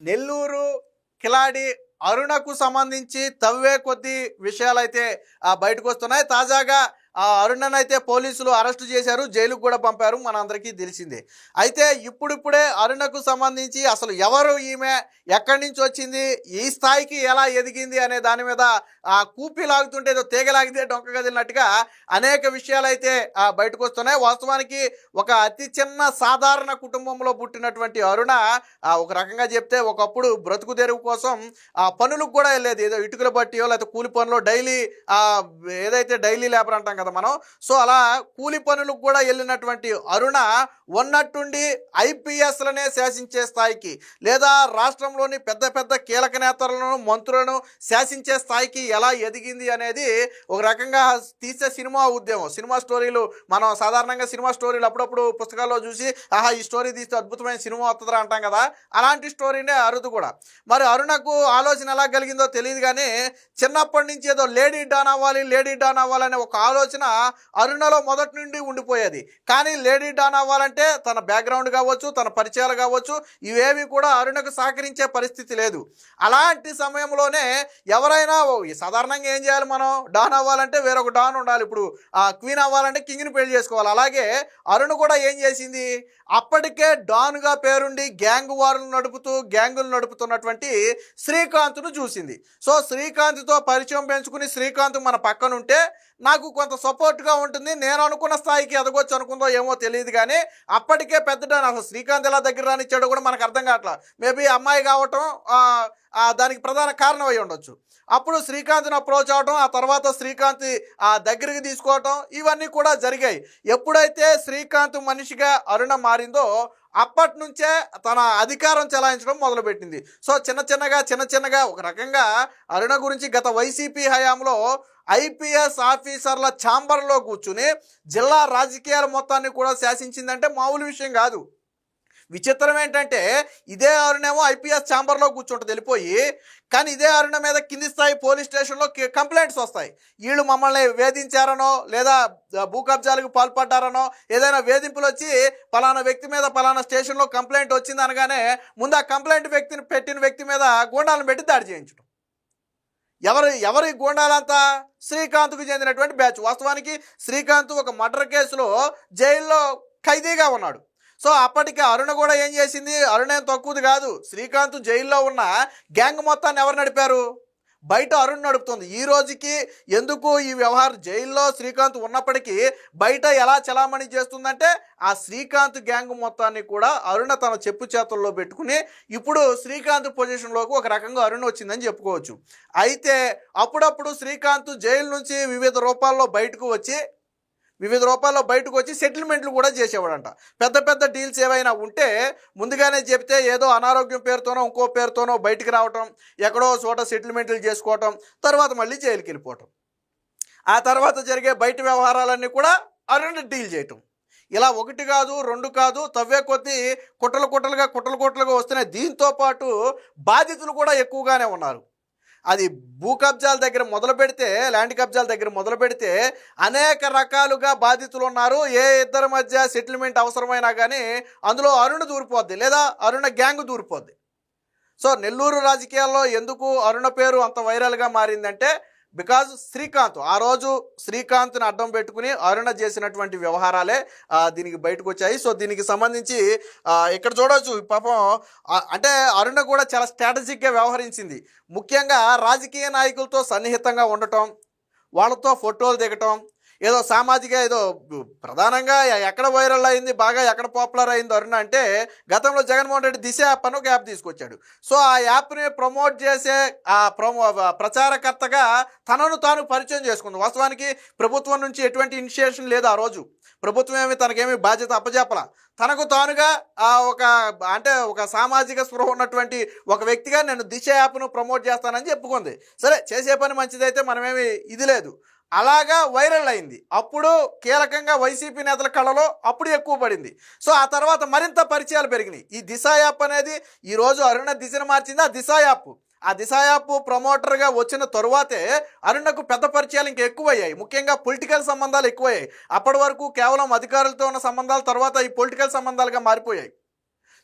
నెల్లూరు కిలాడి అరుణకు సంబంధించి తవ్వే కొద్ది విషయాలైతే ఆ, బయటకు వస్తున్నాయి తాజాగా ఆ అరుణన్ అయితే పోలీసులు అరెస్టు చేశారు జైలుకు కూడా పంపారు మనందరికీ తెలిసిందే. అయితే ఇప్పుడిప్పుడే అరుణకు సంబంధించి అసలు ఎవరు ఈమె ఎక్కడి నుంచి వచ్చింది ఈ స్థాయికి ఎలా ఎదిగింది అనే దాని మీద ఆ కూపి లాగుతుంటే ఏదో తీగలాగితే డొంక కదిలినట్టుగా అనేక విషయాలు అయితే బయటకు వస్తున్నాయి వాస్తవానికి ఒక అతి చిన్న సాధారణ కుటుంబంలో పుట్టినటువంటి అరుణ ఒక రకంగా చెప్తే ఒకప్పుడు బ్రతుకు తెరువు కోసం ఆ పనులకు కూడా వెళ్ళేది. ఏదో ఇటుకలు బట్టియో లేకపోతే కూలి పనులు డైలీ ఏదైతే డైలీ లేబర్ అంటాం కదా మనం? సో అలా కూలి పనులకు కూడా వెళ్ళినటువంటి అరుణ ఉన్నట్టుండి ఐపీఎస్లనే శాసించే స్థాయికి లేదా రాష్ట్రంలోని పెద్ద పెద్ద కీలక నేతలను మంత్రులను శాసించే స్థాయికి ఎలా ఎదిగింది అనేది ఒక రకంగా తీసే సినిమా ఉద్యమం. సినిమా స్టోరీలు మనం సాధారణంగా సినిమా స్టోరీలు అప్పుడప్పుడు పుస్తకాల్లో చూసి ఆహా ఈ స్టోరీ తీస్తే అద్భుతమైన సినిమా వస్తుందా అంటాం కదా? అలాంటి స్టోరీనే అరుదు కూడా. మరి అరుణకు ఆలోచన ఎలా కలిగిందో తెలియదు కానీ చిన్నప్పటి నుంచి ఏదో లేడీ డాన్ అవ్వాలి లేడీ డాన్ అవ్వాలనే ఒక ఆలోచన అరుణలో మొదటి నుండి ఉండిపోయేది. కానీ లేడీ డాన్ అవ్వాలంటే తన బ్యాక్గ్రౌండ్ కావచ్చు తన పరిచయాలు కావచ్చు ఇవేవి కూడా అరుణకు సహకరించే పరిస్థితి లేదు. అలాంటి సమయంలోనే ఎవరైనా సాధారణంగా ఏం చేయాలి మనం? డాన్ అవ్వాలంటే వేరొక డాన్ ఉండాలి. ఇప్పుడు ఆ క్వీన్ అవ్వాలంటే కింగ్ని పెళ్ళి చేసుకోవాలి. అలాగే అరుణ్ కూడా ఏం చేసింది? అప్పటికే డాన్గా పేరుండి గ్యాంగ్ వారులు నడుపుతూ గ్యాంగులు నడుపుతున్నటువంటి శ్రీకాంత్ను చూసింది. సో శ్రీకాంత్తో పరిచయం పెంచుకుని శ్రీకాంత్ మన పక్కన ఉంటే నాకు కొంత సపోర్ట్గా ఉంటుంది. నేను అనుకున్న స్థాయికి ఎదగొచ్చు అనుకుందో ఏమో తెలియదు కానీ అప్పటికే పెద్ద అసలు శ్రీకాంత్ ఎలా దగ్గర రానిచ్చాడో కూడా మనకు అర్థం కావట్లా. మేబీ అమ్మాయి కావటం దానికి ప్రధాన కారణం అయి ఉండొచ్చు. అప్పుడు శ్రీకాంత్ని అప్రోచ్ అవడం ఆ తర్వాత శ్రీకాంత్ ఆ దగ్గరికి తీసుకోవటం ఇవన్నీ కూడా జరిగాయి. ఎప్పుడైతే శ్రీకాంత్ మనిషిగా అరుణ మారిందో అప్పటి నుంచే తన అధికారం చెలాయించడం మొదలుపెట్టింది. సో చిన్న చిన్నగా చిన్న చిన్నగా ఒక రకంగా అరుణ గురించి గత వైసీపీ హయాంలో ఐపీఎస్ ఆఫీసర్ల ఛాంబర్లో కూర్చుని జిల్లా రాజకీయాల మొత్తాన్ని కూడా శాసించిందంటే మామూలు విషయం కాదు. విచిత్రం ఏంటంటే ఇదే అరుణేమో ఐపీఎస్ ఛాంబర్లో కూర్చుంటుంది వెళ్ళిపోయి కానీ ఇదే అరుణ మీద కింది స్థాయి పోలీస్ స్టేషన్లో కంప్లైంట్స్ వస్తాయి. వీళ్ళు మమ్మల్ని వేధించారనో లేదా భూ కబ్జాలకు పాల్పడ్డారనో ఏదైనా వేధింపులు వచ్చి పలానా వ్యక్తి మీద పలానా స్టేషన్లో కంప్లైంట్ వచ్చింది అనగానే ముందు ఆ కంప్లైంట్ వ్యక్తిని పెట్టిన వ్యక్తి మీద గూండాలను పెట్టి దాడి చేయించడం. ఎవరి ఎవరి గూండాలంతా? శ్రీకాంత్కు చెందినటువంటి బ్యాచ్. వాస్తవానికి శ్రీకాంత్ ఒక మర్డర్ కేసులో జైల్లో ఖైదీగా ఉన్నాడు. సో అప్పటికి అరుణ కూడా ఏం చేసింది? అరుణ ఏం తక్కువది కాదు. శ్రీకాంత్ జైల్లో ఉన్న గ్యాంగ్ మొత్తాన్ని ఎవరు నడిపారు? బయట అరుణ్ నడుపుతుంది. ఈ రోజుకి ఎందుకు ఈ వ్యవహారం? జైల్లో శ్రీకాంత్ ఉన్నప్పటికీ బయట ఎలా చలామణి చేస్తుందంటే ఆ శ్రీకాంత్ గ్యాంగ్ మొత్తాన్ని కూడా అరుణ తన చెప్పు చేతుల్లో పెట్టుకుని ఇప్పుడు శ్రీకాంత్ పొజిషన్లోకి ఒక రకంగా అరుణ వచ్చిందని చెప్పుకోవచ్చు. అయితే అప్పుడప్పుడు శ్రీకాంత్ జైలు నుంచి వివిధ రూపాల్లో బయటకు వచ్చి వివిధ రూపాల్లో బయటకు వచ్చి సెటిల్మెంట్లు కూడా చేసేవాడంట. పెద్ద పెద్ద డీల్స్ ఏవైనా ఉంటే ముందుగానే చెప్తే ఏదో అనారోగ్యం పేరుతోనో ఇంకో పేరుతోనో బయటికి రావటం ఎక్కడో చోట సెటిల్మెంట్లు చేసుకోవటం తర్వాత మళ్ళీ జైలుకి వెళ్ళిపోవటం. ఆ తర్వాత జరిగే బయట వ్యవహారాలన్నీ కూడా అరుణ డీల్ చేయటం. ఇలా ఒకటి కాదు రెండు కాదు తవ్వే కొద్దీ కుట్టలు కుట్టలుగా కుట్టలు కుట్టలుగా వస్తున్నాయి. దీంతో పాటు బాధితులు కూడా ఎక్కువగానే ఉన్నారు. అది భూ కబ్జాల దగ్గర మొదలు పెడితే ల్యాండ్ కబ్జాల దగ్గర మొదలు పెడితే అనేక రకాలుగా బాధితులు ఉన్నారు. ఏ ఇద్దరి మధ్య సెటిల్మెంట్ అవసరమైనా కానీ అందులో అరుణ దూరిపోద్ది లేదా అరుణ గ్యాంగ్ దూరిపోద్ది. సో నెల్లూరు రాజకీయాల్లో ఎందుకు అరుణ పేరు అంత వైరల్గా మారిందంటే బికాజ్ శ్రీకాంత్ ఆ రోజు శ్రీకాంత్ని అడ్డం పెట్టుకుని అరుణ చేసినటువంటి వ్యవహారాలే దీనికి బయటకు వచ్చాయి సో దీనికి సంబంధించి ఇక్కడ చూడవచ్చు పాపం అంటే అరుణ కూడా చాలా స్ట్రాటజిక్గా వ్యవహరించింది. ముఖ్యంగా రాజకీయ నాయకులతో సన్నిహితంగా ఉండటం వాళ్ళతో ఫోటోలు దిగటం ఏదో సామాజిక ఏదో ప్రధానంగా ఎక్కడ వైరల్ అయింది బాగా ఎక్కడ పాపులర్ అయింది అరుణ అంటే గతంలో జగన్మోహన్ రెడ్డి దిశ యాప్ అని ఒక యాప్ తీసుకొచ్చాడు. సో ఆ యాప్ని ప్రమోట్ చేసే ఆ ప్రమో ప్రచారకర్తగా తనను తాను పరిచయం చేసుకుంది. వాస్తవానికి ప్రభుత్వం నుంచి ఎటువంటి ఇనిషియేషన్ లేదు ఆ రోజు. ప్రభుత్వం ఏమి తనకేమి బాధ్యత అప్పచెప్పల తనకు తానుగా ఆ ఒక అంటే ఒక సామాజిక స్పృహ ఉన్నటువంటి ఒక వ్యక్తిగా నేను దిశ యాప్ను ప్రమోట్ చేస్తానని చెప్పుకుంది. సరే చేసే పని మంచిదైతే మనమేమి ఇది లేదు. అలాగా వైరల్ అయింది. అప్పుడు కీలకంగా వైసీపీ నేతల కళలో అప్పుడు ఎక్కువ పడింది. సో ఆ తర్వాత మరింత పరిచయాలు పెరిగినాయి. ఈ దిశ యాప్ అనేది ఈరోజు అరుణ దిశను మార్చింది. ఆ దిశ యాప్ ఆ దిశ యాప్ ప్రమోటర్గా వచ్చిన తరువాతే అరుణకు పెద్ద పరిచయాలు ఇంకా ఎక్కువయ్యాయి. ముఖ్యంగా పొలిటికల్ సంబంధాలు ఎక్కువయ్యాయి. అప్పటి వరకు కేవలం అధికారులతో ఉన్న సంబంధాల తర్వాత ఈ పొలిటికల్ సంబంధాలుగా మారిపోయాయి.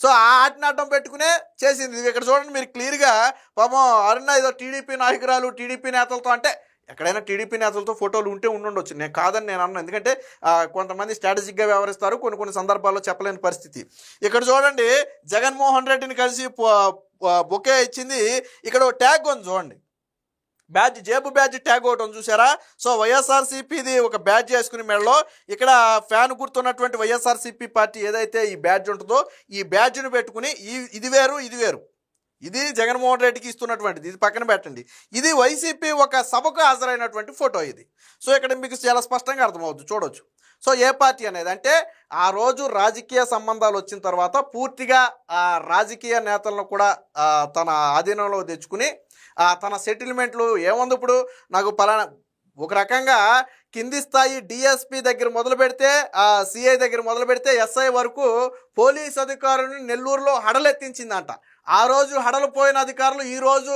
సో ఆ ఆటని అడ్డం పెట్టుకునే చేసింది. ఇక్కడ చూడండి మీరు క్లియర్గా పాపం అరుణ ఏదో టీడీపీ నాయకురాలు టీడీపీ నేతలతో అంటే ఎక్కడైనా టీడీపీ నేతలతో ఫోటోలు ఉంటే ఉండుండొచ్చు. నేను కాదని నేను అన్నాను ఎందుకంటే కొంతమంది స్ట్రాటజిక్గా వ్యవహరిస్తారు కొన్ని కొన్ని సందర్భాల్లో చెప్పలేని పరిస్థితి. ఇక్కడ చూడండి జగన్మోహన్ రెడ్డిని కలిసి బొకే ఇచ్చింది. ఇక్కడ ఒక ట్యాగ్ ఉంది చూడండి. బ్యాడ్జ్ జేబు బ్యాడ్జ్ ట్యాగ్ ఒకటి ఉంది చూసారా? సో వైఎస్ఆర్సీపీది ఒక బ్యాడ్జ్ వేసుకుని మెడలో ఇక్కడ ఫ్యాన్ గుర్తున్నటువంటి వైఎస్ఆర్సీపీ పార్టీ ఏదైతే ఈ బ్యాడ్జ్ ఉంటుందో ఈ బ్యాడ్జ్ను పెట్టుకుని ఈ ఇది వేరు ఇది వేరు. ఇది జగన్మోహన్ రెడ్డికి ఇస్తున్నటువంటిది ఇది పక్కన పెట్టండి. ఇది వైసీపీ ఒక సభకు హాజరైనటువంటి ఫోటో ఇది. సో ఇక్కడ మీకు చాలా స్పష్టంగా అర్థమవుతుంది చూడొచ్చు. సో ఏ పార్టీ అనేది అంటే ఆ రోజు రాజకీయ సంబంధాలు వచ్చిన తర్వాత పూర్తిగా ఆ రాజకీయ నేతలను కూడా తన ఆధీనంలో తెచ్చుకుని తన సెటిల్మెంట్లు ఏముంది ఇప్పుడు? నాకు పలానా ఒక రకంగా కింది స్థాయి డిఎస్పి దగ్గర మొదలు పెడితే ఆ సిఐ దగ్గర మొదలు పెడితే ఎస్ఐ వరకు పోలీస్ అధికారులను నెల్లూరులో హడలెత్తించిందంట. ఆ రోజు హడలు పోయిన అధికారులు ఈ రోజు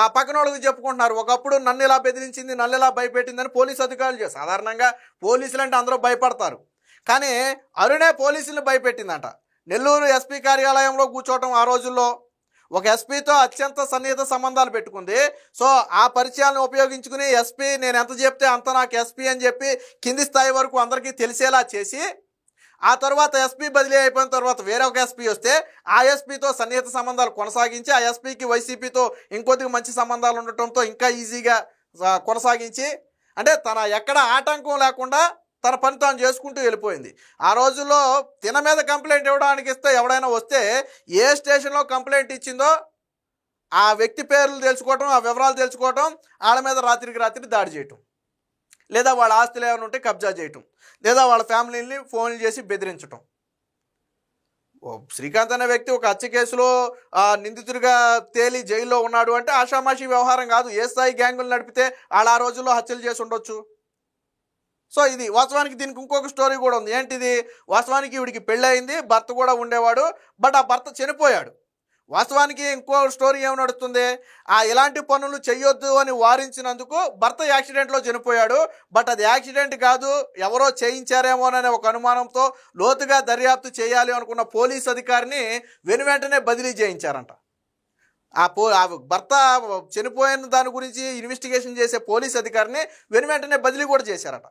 ఆ పక్కన వాళ్ళకి చెప్పుకుంటున్నారు. ఒకప్పుడు నన్ను ఇలా బెదిరించింది నన్ను ఇలా భయపెట్టిందని పోలీస్ అధికారులు చేస్తారు సాధారణంగా పోలీసులు అంటే అందరూ భయపడతారు. కానీ అరుణే పోలీసులు భయపెట్టిందంట. నెల్లూరు ఎస్పీ కార్యాలయంలో కూర్చోవటం ఆ రోజుల్లో ఒక ఎస్పీతో అత్యంత సన్నిహిత సంబంధాలు పెట్టుకుంది. సో ఆ పరిచయాలను ఉపయోగించుకుని ఎస్పీ నేను ఎంత చెప్తే అంత నాకు ఎస్పీ అని చెప్పి కింది స్థాయి వరకు అందరికీ తెలిసేలా చేసి ఆ తర్వాత ఎస్పీ బదిలీ అయిపోయిన తర్వాత వేరే ఒక ఎస్పీ వస్తే ఆ ఎస్పీతో సన్నిహిత సంబంధాలు కొనసాగించి ఆ ఎస్పీకి వైసీపీతో ఇంకొద్దిగా మంచి సంబంధాలు ఉండటంతో ఇంకా ఈజీగా కొనసాగించి అంటే తన ఎక్కడ ఆటంకం లేకుండా తన పని తాను చేసుకుంటూ వెళ్ళిపోయింది. ఆ రోజుల్లో తిన మీద కంప్లైంట్ ఇవ్వడానికి ఇస్తే ఎవడైనా వస్తే ఏ స్టేషన్లో కంప్లైంట్ ఇచ్చిందో ఆ వ్యక్తి పేర్లు తెలుసుకోవటం ఆ వివరాలు తెలుసుకోవటం వాళ్ళ మీద రాత్రికి రాత్రి దాడి చేయటం. లేదా వాళ్ళ ఆస్తులు ఏమైనా ఉంటే కబ్జా చేయటం లేదా వాళ్ళ ఫ్యామిలీని ఫోన్లు చేసి బెదిరించటం. ఓ శ్రీకాంత్ అనే వ్యక్తి ఒక హత్య కేసులో నిందితుడిగా తేలి జైల్లో ఉన్నాడు అంటే ఆషామాషి వ్యవహారం కాదు. ఏ స్థాయి గ్యాంగులు నడిపితే వాళ్ళు ఆ రోజుల్లో హత్యలు చేసి ఉండొచ్చు. సో ఇది వాస్తవానికి దీనికి ఇంకొక స్టోరీ కూడా ఉంది. ఏంటిది? వాస్తవానికి వీడికి పెళ్ళయింది భర్త కూడా ఉండేవాడు బట్ ఆ భర్త చనిపోయాడు. వాస్తవానికి ఇంకో స్టోరీ ఏమి నడుస్తుంది? ఆ ఇలాంటి పనులు చెయ్యొద్దు అని వారించినందుకు భర్త యాక్సిడెంట్లో చనిపోయాడు. బట్ అది యాక్సిడెంట్ కాదు ఎవరో చేయించారేమోననే ఒక అనుమానంతో లోతుగా దర్యాప్తు చేయాలి అనుకున్న పోలీస్ అధికారిని వెను వెంటనే బదిలీ చేయించారంట. ఆ పో ఆ భర్త చనిపోయిన దాని గురించి ఇన్వెస్టిగేషన్ చేసే పోలీస్ అధికారిని వెను వెంటనే బదిలీ కూడా చేశారట.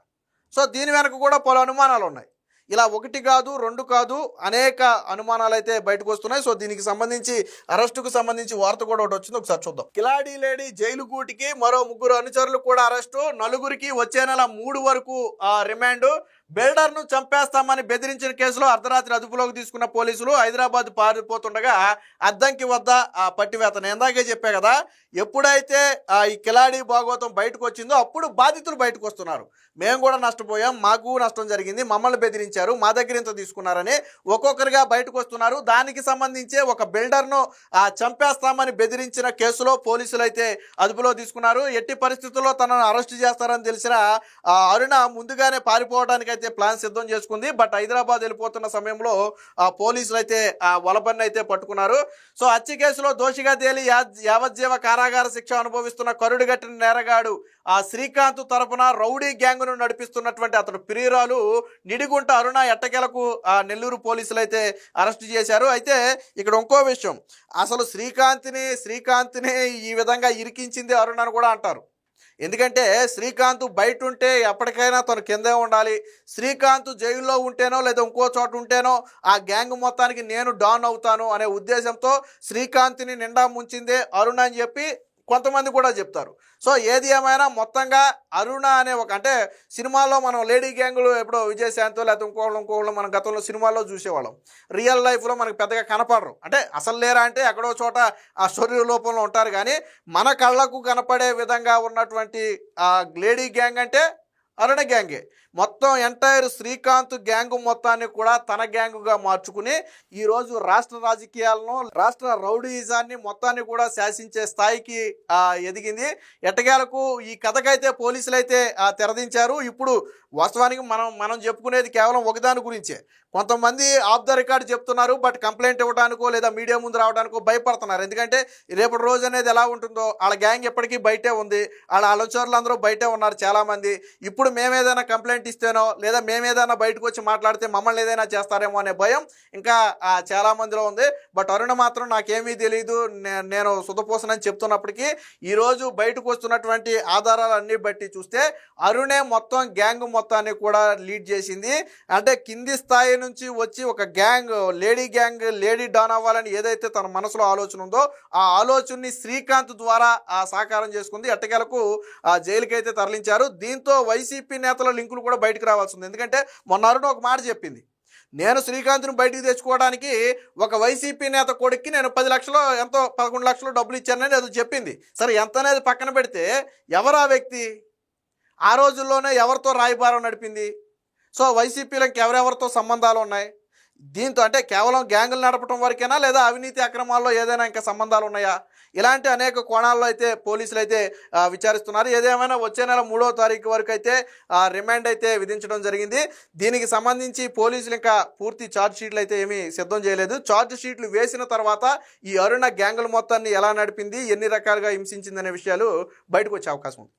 సో దీని వెనక కూడా పలు అనుమానాలు ఉన్నాయి ఇలా ఒకటి కాదు రెండు కాదు అనేక అనుమానాలు అయితే బయటకు వస్తున్నాయి. సో దీనికి సంబంధించి అరెస్టుకు సంబంధించి వార్త కూడా ఒకటి వచ్చింది. ఒకసారి చూద్దాం. కిలాడి లేడీ జైలు కూటికి మరో ముగ్గురు అనుచరులు కూడా అరెస్టు. నలుగురికి వచ్చే నెల మూడు వరకు ఆ, రిమాండ్. బిల్డర్ను చంపేస్తామని బెదిరించిన కేసులో అర్ధరాత్రి అదుపులోకి తీసుకున్న పోలీసులు హైదరాబాద్ పారిపోతుండగా అద్దంకి వద్ద ఆ పట్టివేత నేను ఇందాకే చెప్పా కదా ఎప్పుడైతే ఆ, ఈ కిలాడి భాగవతం బయటకు వచ్చిందో అప్పుడు బాధితులు బయటకు వస్తున్నారు. మేము కూడా నష్టపోయాం మాకు నష్టం జరిగింది మమ్మల్ని బెదిరించారు మా దగ్గర ఇంత తీసుకున్నారని ఒక్కొక్కరిగా బయటకు వస్తున్నారు. దానికి సంబంధించే ఒక బిల్డర్ను ఆ, చంపేస్తామని బెదిరించిన కేసులో పోలీసులు అయితే అదుపులో తీసుకున్నారు. ఎట్టి పరిస్థితుల్లో తనను అరెస్ట్ చేస్తారని తెలిసిన ఆ, అరుణ ముందుగానే పారిపోవడానికి అయితే ప్లాన్ సిద్ధం చేసుకుంది బట్ హైదరాబాద్ వెళ్ళిపోతున్న సమయంలో ఆ, పోలీసులు అయితే ఆ వలబన్ని అయితే పట్టుకున్నారు. సో హత్య కేసులో దోషిగా తేలి యావజ్జీవ కారాగార శిక్ష అనుభవిస్తున్న కరుడుగట్టిన నేరగాడు ఆ శ్రీకాంత్ తరపున రౌడీ గ్యాంగ్ను నడిపిస్తున్నటువంటి అతడు ప్రియురాలు నిడిగుంట అరుణ ఎట్టకెలకు ఆ నెల్లూరు పోలీసులు అయితే అరెస్ట్ చేశారు. అయితే ఇక్కడ ఇంకో విషయం అసలు శ్రీకాంత్ని శ్రీకాంత్ని ఈ విధంగా ఇరికించింది అరుణ అని కూడా అంటారు. ఎందుకంటే శ్రీకాంత్ బయట ఉంటే ఎప్పటికైనా తను కిందే ఉండాలి. శ్రీకాంత్ జైల్లో ఉంటేనో లేదా ఇంకో చోట ఉంటేనో ఆ గ్యాంగ్ మొత్తానికి నేను డాన్ అవుతాను అనే ఉద్దేశంతో శ్రీకాంత్ని నిండా ముంచిందే అరుణ్ అని చెప్పి కొంతమంది కూడా చెప్తారు. సో ఏది ఏమైనా మొత్తంగా అరుణ అనే ఒక అంటే సినిమాల్లో మనం లేడీ గ్యాంగులు ఎప్పుడో విజయశాంతో లేకపోతే ఇంకోళ్ళు ఇంకోళ్ళు మనం గతంలో సినిమాల్లో చూసేవాళ్ళం. రియల్ లైఫ్లో మనకు పెద్దగా కనపడరు. అంటే అసలు లేరా అంటే ఎక్కడో చోట ఆ శరీర లోపంలో ఉంటారు. కానీ మన కళ్ళకు కనపడే విధంగా ఉన్నటువంటి లేడీ గ్యాంగ్ అంటే అరుణ గ్యాంగే. మొత్తం ఎంటైర్ శ్రీకాంత్ గ్యాంగ్ మొత్తాన్ని కూడా తన గ్యాంగుగా మార్చుకుని ఈరోజు రాష్ట్ర రాజకీయాలను రాష్ట్ర రౌడీయిజాన్ని మొత్తాన్ని కూడా శాసించే స్థాయికి ఎదిగింది. ఎట్టగాలకు ఈ కథకైతే పోలీసులు అయితే తెరదించారు. ఇప్పుడు వాస్తవానికి మనం మనం చెప్పుకునేది కేవలం ఒకదాని గురించే. కొంతమంది ఆఫ్ ద రికార్డ్ చెప్తున్నారు బట్ కంప్లైంట్ ఇవ్వడానికో లేదా మీడియా ముందు రావడానికో భయపడుతున్నారు. ఎందుకంటే రేపటి రోజు అనేది ఎలా ఉంటుందో వాళ్ళ గ్యాంగ్ ఎప్పటికీ బయటే ఉంది. వాళ్ళ ఆలోచనలు అందరూ బయటే ఉన్నారు చాలామంది. ఇప్పుడు మేమేదైనా కంప్లైంట్ ఇస్తేనో లేదా మేమేదైనా బయటకు వచ్చి మాట్లాడితే మమ్మల్ని ఏదైనా చేస్తారేమో అనే భయం ఇంకా చాలామందిలో ఉంది. బట్ అరుణ మాత్రం నాకేమీ తెలియదు నేను సుధపోసనని చెప్తున్నప్పటికీ ఈరోజు బయటకు వస్తున్నటువంటి ఆధారాలన్నీ బట్టి చూస్తే అరుణే మొత్తం గ్యాంగ్ మొత్తాన్ని కూడా లీడ్ చేసింది. అంటే కింది స్థాయి నుంచి వచ్చి ఒక gang lady gang lady don అవ్వాలని ఏదైతే తన మనసులో ఆలోచన ఉందో ఆ ఆలోచనని శ్రీకాంత్ ద్వారా ఆ సాకారం చేసుకుంది. ఎట్టకేలకు ఆ జైలుకి అయితే తరలించారు. దీంతో వైసీపీ నేతల లింకులు కూడా బయటకు రావాల్సింది ఎందుకంటే మొన్న అరుణ ఒక మాట చెప్పింది. నేను శ్రీకాంత్ను బయటికి తెచ్చుకోవడానికి ఒక వైసీపీ నేత కొడుక్కి నేను పది లక్షలు ఎంతో పదకొండు లక్షలు డబ్బులు ఇచ్చానని అది చెప్పింది. సరే ఎంత అనేది పక్కన పెడితే ఎవరు ఆ వ్యక్తి? ఆ రోజుల్లోనే ఎవరితో రాయబారం నడిపింది? సో వైసీపీలో ఇంకెవరెవరితో సంబంధాలు ఉన్నాయి? దీంతో అంటే కేవలం గ్యాంగులు నడపడం వరకేనా? లేదా అవినీతి అక్రమాల్లో ఏదైనా ఇంకా సంబంధాలు ఉన్నాయా? ఇలాంటి అనేక కోణాల్లో అయితే పోలీసులు అయితే విచారిస్తున్నారు. ఏదేమైనా వచ్చే నెల మూడో తారీఖు వరకు అయితే రిమాండ్ అయితే విధించడం జరిగింది. దీనికి సంబంధించి పోలీసులు ఇంకా పూర్తి ఛార్జ్ షీట్లు అయితే ఏమీ సిద్ధం చేయలేదు. ఛార్జ్ షీట్లు వేసిన తర్వాత ఈ అరుణ గ్యాంగుల మొత్తాన్ని ఎలా నడిపింది? ఎన్ని రకాలుగా హింసించింది అనే విషయాలు బయటకు వచ్చే అవకాశం ఉంది.